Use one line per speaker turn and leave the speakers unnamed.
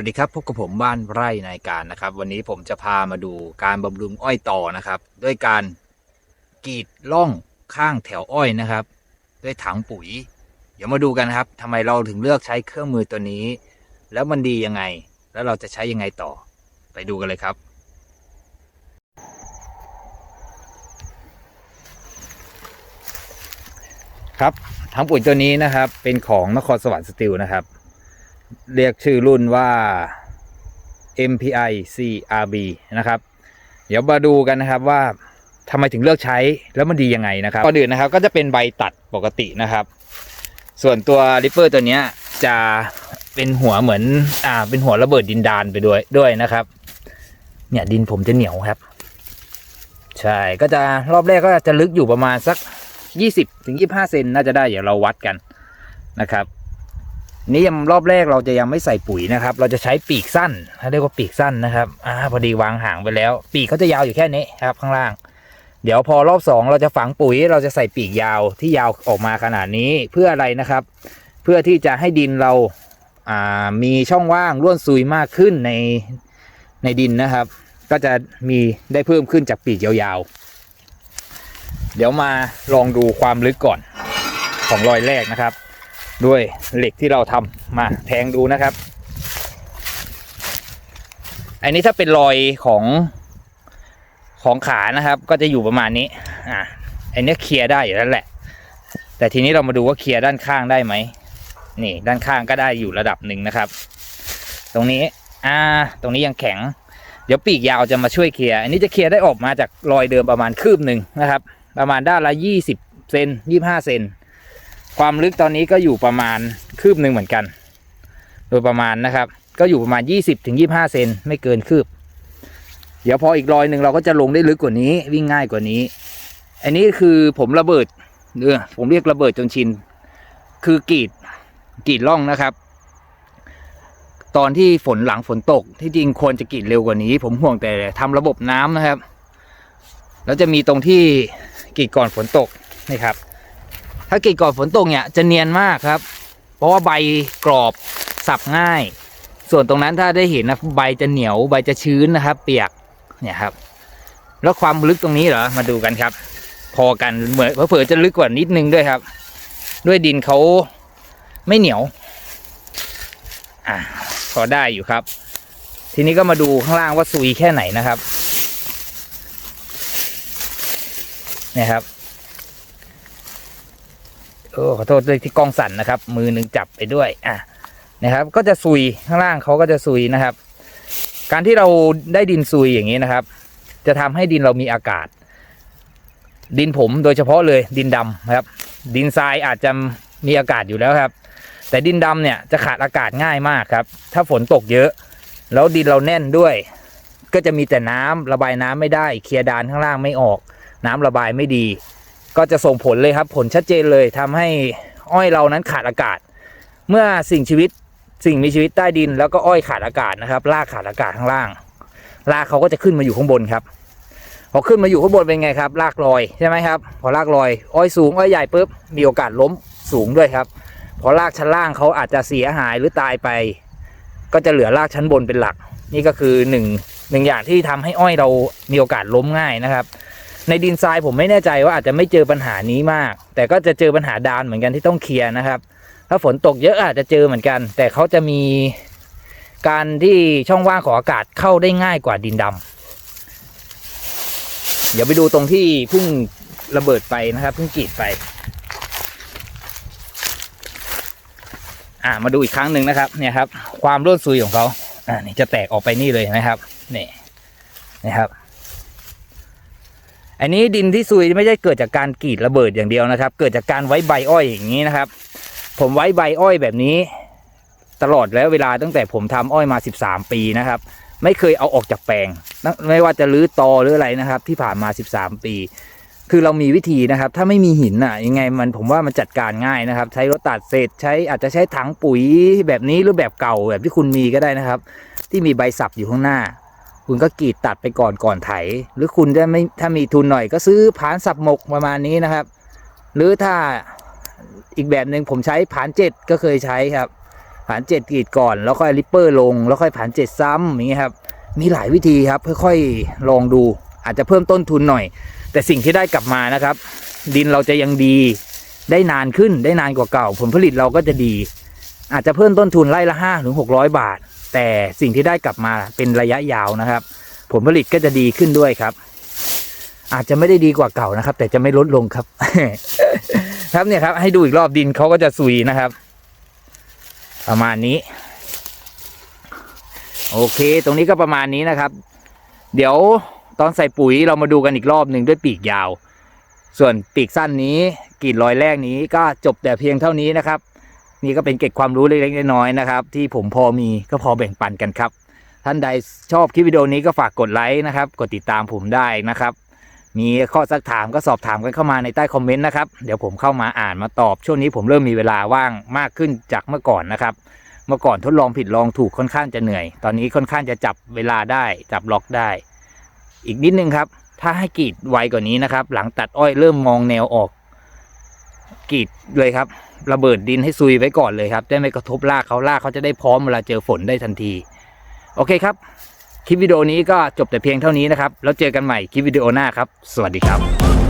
วัสดีครับพบกับผมบ้านไร่นายการนะครับ วันนี้ผมจะพามาดูการบำรุงอ้อยต่อนะครับ ด้วยการกรีดล่องข้างแถวอ้อยนะครับ ด้วยถังปุ๋ย เดี๋ยวมาดูกันนครับทำไมเราถึงเลือกใช้เครื่องมือตัวนี้ แล้วมันดียังไง แล้วเราจะใช้ยังไงต่อ ไปดูกันเลยครับ ครับถังปุ๋ยตัวนี้นะครับ เป็นของนครสวรรค์สตีลนะครับ เรียกชื่อรุ่นว่า MPI CRB นะครับ เดี๋ยวมาดูกันนะครับว่าทำไมถึงเลือกใช้แล้วมันดียังไงนะครับก่อนอื่นนะครับก็จะเป็นใบตัดปกตินะครับ ส่วนตัวริปเปอร์ตัวนี้จะเป็นหัวเหมือนอ่าเป็นหัวระเบิดดินดานไปด้วยด้วยนะครับ เนี่ยดินผมจะเหนียวครับ ใช่ก็จะรอบแรกก็จะลึกอยู่ประมาณสัก 20-25เซนน่าจะได้เดี๋ยวเราวัดกันนะครับ นี่ยังรอบแรกเราจะยังไม่ใส่ปุ๋ยนะครับ เราจะใช้ปีกสั้นเรียกว่าปีกสั้นนะครับอ่าพอดีวางห่างไปแล้ว ปีกเขาจะยาวอยู่แค่นี้ครับข้างล่าง เดี๋ยวพอรอบสองเราจะฝังปุ๋ย เราจะใส่ปีกยาวที่ยาวออกมาขนาดนี้เพื่ออะไรนะครับ เพื่อที่จะให้ดินเราอ่ามีช่องว่างร่วนซุยมากขึ้นในในดินนะครับ ก็จะมีได้เพิ่มขึ้นจากปีกยาวๆ เดี๋ยวมาลองดูความลึกก่อนของรอยแรกนะครับ ด้วยเหล็กที่เราทำมาแทงดูนะครับ อันนี้ถ้าเป็นรอยของของขานะครับ ก็จะอยู่ประมาณนี้ อ่าอันนี้เคลียร์ได้อยู่แล้วแหละ แต่ทีนี้เรามาดูว่าเคลียร์ด้านข้างได้ไหมนี่ด้านข้างก็ได้อยู่ระดับหนึ่งนะครับ ตรงนี้ อ่า ตรงนี้ยังแข็ง เดี๋ยวปีกยาวจะมาช่วยเคลียร์อันนี้จะเคลียร์ได้ออกมาจากรอยเดิมประมาณคืบหนึ่งนะครับ ประมาณด้านละยี่สิบเซนยี่ห้าเซน ความลึกตอนนี้ก็อยู่ประมาณคืบหนึ่งเหมือนกัน โดยประมาณนะครับ ก็อยู่ประมาณ 20ถึง25เซนไม่เกินคืบ เดี๋ยวพออีกรอยหนึ่งเราก็จะลงได้ลึกกว่านี้วิ่งง่ายกว่านี้ อันนี้คือผมระเบิดเออผมเรียกระเบิดจนชิน คือกรีดกรีดล่องนะครับ ตอนที่ฝนหลังฝนตก ที่จริงควรจะกรีดเร็วกว่านี้ ผมห่วงแต่ทำระบบน้ำนะครับ แล้วจะมีตรงที่กรีดก่อนฝนตกนี่ครับ ถ้ากรีดก่อนฝนตกเนี่ยจะเนียนมากครับ เพราะว่าใบกรอบสับง่าย ส่วนตรงนั้นถ้าได้เห็นนะใบจะเหนียวใบจะชื้นนะครับ เปียกเนี่ยครับ แล้วความลึกตรงนี้เหรอมาดูกันครับ พอกันเหมือนเผื่อจะลึกกว่านิดนึงด้วยครับ ด้วยดินเขาไม่เหนียวอะพอได้อยู่ครับ ทีนี้ก็มาดูข้างล่างว่าซุยแค่ไหนนะครับเนี่ยครับ อ้ขอโทษด้วยที่กล้องสั่นนะครับ มือหนึ่งจับไปด้วยอะนะครับ ก็จะซุยข้างล่างเขาก็จะซุยนะครับ การที่เราได้ดินซุยอย่างนี้นะครับ จะทำให้ดินเรามีอากาศ ดินผมโดยเฉพาะเลยดินดำนะครับ ดินทรายอาจจะมีอากาศอยู่แล้วครับ แต่ดินดำเนี่ยจะขาดอากาศง่ายมากครับ ถ้าฝนตกเยอะ แล้วดินเราแน่นด้วย ก็จะมีแต่น้ำระบายน้ำไม่ได้ เคลียร์ดานข้างล่างไม่ออก น้ำระบายไม่ดี ก็จะส่งผลเลยครับผลชัดเจนเลยทำให้อ้อยเรานั้นขาดอากาศ เมื่อสิ่งชีวิตสิ่งมีชีวิตใต้ดิน แล้วก็อ้อยขาดอากาศนะครับรากขาดอากาศข้างล่างรากเขาก็จะขึ้นมาอยู่ข้างบนครับพอขึ้นมาอยู่ข้างบนเป็นไงครับรากลอยใช่ไหมครับพอรากลอยอ้อยสูงอ้อยใหญ่ปุ๊บมีโอกาสล้มสูงด้วยครับ พอรากชั้นล่างเขาอาจจะเสียหายหรือตายไป ก็จะเหลือรากชั้นบนเป็นหลัก นี่ก็คือหนึ่งหนึ่งอย่างที่ทำให้อ้อยเรามีโอกาสล้มง่ายนะครับ ในดินทรายผมไม่แน่ใจว่าอาจจะไม่เจอปัญหานี้มาก แต่ก็จะเจอปัญหาดานเหมือนกันที่ต้องเคลียร์นะครับ ถ้าฝนตกเยอะอาจจะเจอเหมือนกัน แต่เขาจะมีการที่ช่องว่างของอากาศเข้าได้ง่ายกว่าดินดำเดี๋ยวไปดูตรงที่เพิ่งระเบิดไปนะครับเพิ่งกรีดไป อ่ามาดูอีกครั้งหนึ่งนะครับ เนี่ยครับ ความร่วนซุยของเขาอ่านี่จะแตกออกไปนี่เลยนะครับนี่นะครับ อันนี้ดินที่ซุยไม่ได้เกิดจากการกรีดระเบิดอย่างเดียวนะครับ เกิดจากการไว้ใบอ้อยอย่างนี้นะครับ ผมไว้ใบอ้อยแบบนี้ ตลอดแล้วเวลาตั้งแต่ผมทำอ้อยมา 13 ปีนะครับ ไม่เคยเอาออกจากแปลง ไม่ว่าจะรื้อตอหรืออะไรนะครับ ที่ผ่านมา 13 ปี คือเรามีวิธีนะครับ ถ้าไม่มีหินอะยังไงมันผมว่ามันจัดการง่ายนะครับ ใช้รถตัดเศษใช้อาจจะใช้ถังปุ๋ยแบบนี้หรือแบบเก่าแบบที่คุณมีก็ได้นะครับ ที่มีใบสับอยู่ข้างหน้า คุณก็กรีดตัดไปก่อนก่อนไถ หรือคุณจะไม่ถ้ามีทุนหน่อยก็ซื้อผานสับหมกประมาณนี้นะครับ หรือถ้าอีกแบบหนึ่งผมใช้ผานเจ็ดก็เคยใช้ครับผานเจ็ดกรีดก่อนแล้วค่อยริปเปอร์ลง แล้วค่อยผานเจ็ดซ้ำอย่างเงี้ครับมีหลายวิธีครับค่อยๆลองดูอาจจะเพิ่มต้นทุนหน่อย แต่สิ่งที่ได้กลับมานะครับ ดินเราจะยังดีได้นานขึ้นได้นานกว่าเก่า ผลผลิตเราก็จะดี อาจจะเพิ่มต้นทุนไร่ละห้าถึงหกร้อยบาท แต่สิ่งที่ได้กลับมาเป็นระยะยาวนะครับ ผลผลิตก็จะดีขึ้นด้วยครับ อาจจะไม่ได้ดีกว่าเก่านะครับ แต่จะไม่ลดลงครับ ครับเนี่ยครับ ให้ดูอีกรอบดินเขาก็จะซุยนะครับ ประมาณนี้ โอเค ตรงนี้ก็ประมาณนี้นะครับ เดี๋ยวตอนใส่ปุ๋ยเรามาดูกันอีกรอบหนึ่งด้วยปีกยาว ส่วนปีกสั้นนี้กรีดรอยแรกนี้ก็จบแต่เพียงเท่านี้นะครับ นี่ก็เป็นเกร็ดความรู้เล็กๆน้อยๆนะครับ ที่ผมพอมีก็พอแบ่งปันกันครับ ท่านใดชอบคลิปวิดีโอนี้ก็ฝากกดไลค์นะครับ กดติดตามผมได้นะครับ มีข้อสักถามก็สอบถามกันเข้ามาในใต้คอมเมนต์นะครับ เดี๋ยวผมเข้ามาอ่านมาตอบ ช่วงนี้ผมเริ่มมีเวลาว่างมากขึ้นจากเมื่อก่อนนะครับ เมื่อก่อนทดลองผิดลองถูกค่อนข้างจะเหนื่อย ตอนนี้ค่อนข้างจะจับเวลาได้จับล็อกได้ อีกนิดนึงครับ ถ้าให้กรีดไวกว่านี้นะครับ หลังตัดอ้อยเริ่มมองแนวออก กรีดเลยครับ ระเบิดดินให้ซุยไว้ก่อนเลยครับได้ไม่กระทบรากเขารากเขาจะได้พร้อมเวลาเจอฝนได้ทันที โอเคครับ คลิปวิดีโอนี้ก็จบแต่เพียงเท่านี้นะครับ แล้วเจอกันใหม่คลิปวิดีโอหน้าครับ สวัสดีครับ